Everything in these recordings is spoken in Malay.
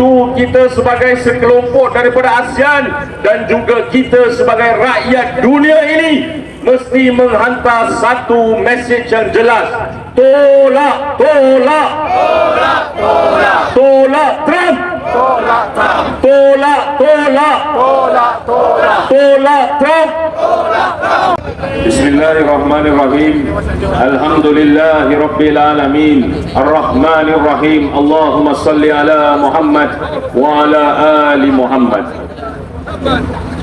itu kita sebagai sekelompok daripada ASEAN dan juga kita sebagai rakyat dunia ini mesti menghantar satu mesej yang jelas. Tolak, tolak, Tolak, tolak, tolak Trump, tolak Trump. tolak, tolak, Tolak, tolak. tolak Trump. Bismillahirrahmanirrahim. Alhamdulillahi rabbil alamin. Arrahmanir rahim. Allahumma salli ala Muhammad wa ala ali Muhammad.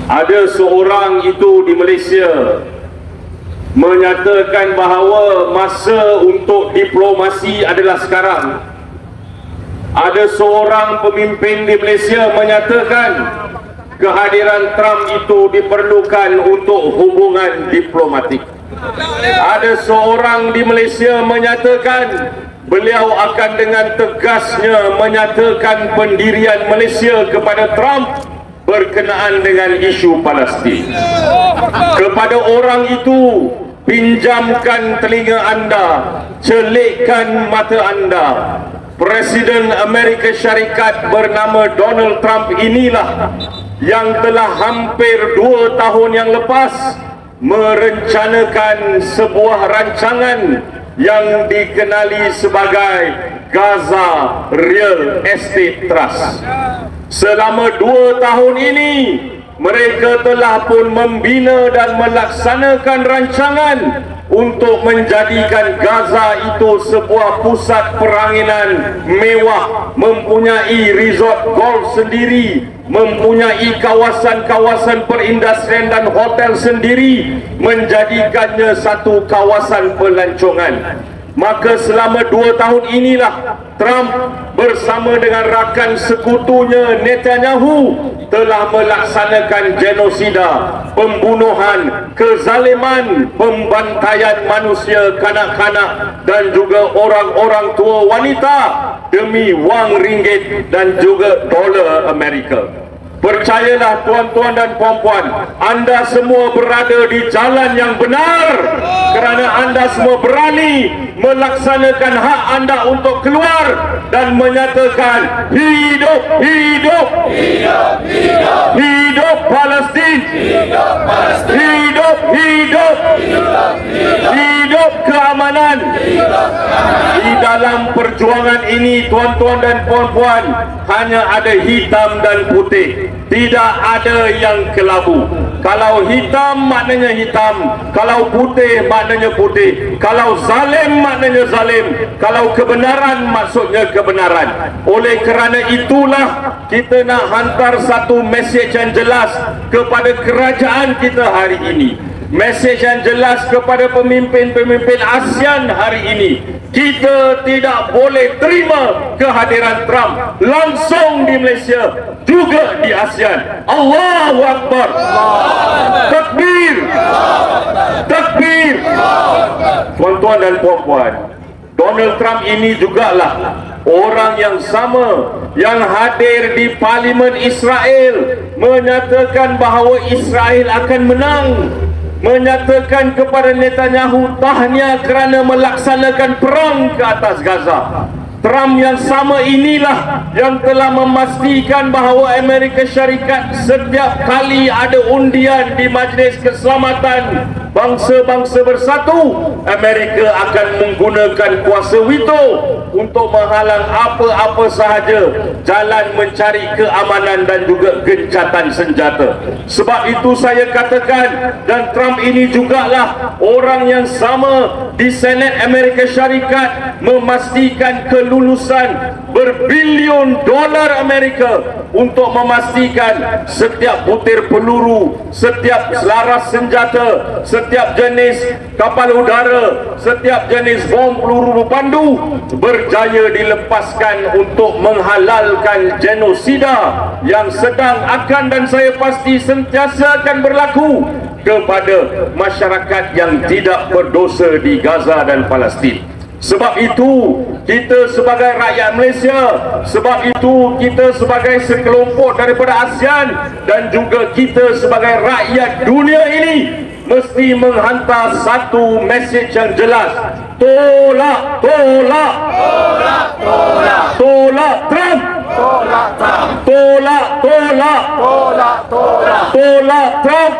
Ada seorang itu di Malaysia menyatakan bahawa masa untuk diplomasi adalah sekarang. Ada seorang pemimpin di Malaysia menyatakan kehadiran Trump itu diperlukan untuk hubungan diplomatik. Ada seorang di Malaysia menyatakan beliau akan dengan tegasnya menyatakan pendirian Malaysia kepada Trump berkenaan dengan isu Palestin. Kepada orang itu, pinjamkan telinga anda, celikkan mata anda. Presiden Amerika Syarikat bernama Donald Trump inilah yang telah hampir dua tahun yang lepas merencanakan sebuah rancangan yang dikenali sebagai Gaza Real Estate Trust. Selama dua tahun ini, mereka telah pun membina dan melaksanakan rancangan untuk menjadikan Gaza itu sebuah pusat peranginan mewah, mempunyai resort golf sendiri, mempunyai kawasan-kawasan perindustrian dan hotel sendiri, menjadikannya satu kawasan pelancongan. Maka selama dua tahun inilah Trump bersama dengan rakan sekutunya Netanyahu telah melaksanakan genosida, pembunuhan, kezaliman, pembantaian manusia kanak-kanak dan juga orang-orang tua wanita demi wang ringgit dan juga dolar Amerika. Percayalah tuan-tuan dan puan-puan, anda semua berada di jalan yang benar kerana anda semua berani melaksanakan hak anda untuk keluar dan menyatakan hidup hidup Hidup, hidup, hidup Palestin hidup Palestin. hidup hidup Hidup, hidup, hidup keamanan hidup. di dalam perjuangan ini tuan-tuan dan puan-puan hanya ada hitam dan putih tidak ada yang kelabu. Kalau hitam maknanya hitam. Kalau putih maknanya putih. Kalau zalim maknanya zalim. Kalau kebenaran maksudnya kebenaran. Oleh kerana itulah kita nak hantar satu mesej yang jelas kepada kerajaan kita hari ini mesej yang jelas kepada pemimpin-pemimpin ASEAN hari ini. Kita tidak boleh terima kehadiran Trump langsung di Malaysia juga di ASEAN. Allahu Akbar. Takbir. Takbir. Tuan-tuan dan puan-puan Donald Trump ini jugalah orang yang sama yang hadir di parlimen Israel menyatakan bahawa Israel akan menang menyatakan kepada Netanyahu tahniah kerana melaksanakan perang ke atas Gaza. Trump yang sama inilah yang telah memastikan bahawa Amerika Syarikat setiap kali ada undian di Majlis Keselamatan Bangsa-Bangsa Bersatu, Amerika akan menggunakan kuasa veto untuk menghalang apa-apa sahaja jalan mencari keamanan dan juga gencatan senjata. Sebab itu saya katakan dan Trump ini jugalah orang yang sama di Senat Amerika Syarikat memastikan kelulusan berbilion dolar Amerika untuk memastikan setiap butir peluru, setiap selaras senjata, setiap jenis kapal udara, setiap jenis bom peluru berpandu berjaya dilepaskan untuk menghalalkan genosida yang sedang akan dan saya pasti sentiasa akan berlaku kepada masyarakat yang tidak berdosa di Gaza dan Palestin. Sebab itu kita sebagai rakyat Malaysia Sebab itu kita sebagai sekelompok daripada ASEAN Dan juga kita sebagai rakyat dunia ini Mesti menghantar satu mesej yang jelas Tolak, tolak, Tolak, tolak, tolak Trump tolak Trump. Tolak, tolak, Tolak, tolak. tolak Trump.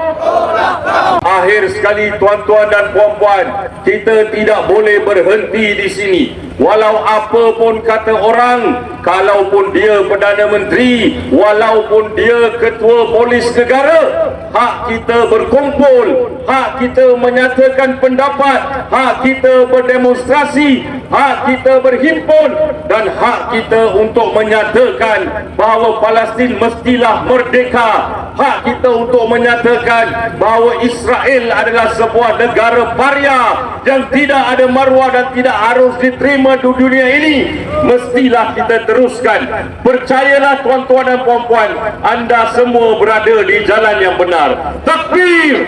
Akhir sekali tuan-tuan dan puan-puan, kita tidak boleh berhenti di sini. Walau apa pun kata orang, kalaupun dia Perdana Menteri, walaupun dia Ketua Polis Negara, hak kita berkumpul, hak kita menyatakan pendapat, hak kita berdemonstrasi, hak kita berhimpun dan hak kita untuk menyatakan bahawa Palestin mestilah merdeka. Hak kita untuk menyatakan bahawa Israel adalah sebuah negara paria yang tidak ada maruah dan tidak harus diterima di dunia ini. Mestilah kita teruskan. Percayalah tuan-tuan dan puan-puan, anda semua berada di jalan yang benar. Takbir!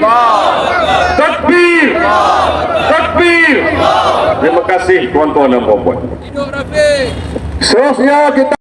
Takbir! Takbir! Terima kasih tuan-tuan dan puan-puan. Seterusnya kita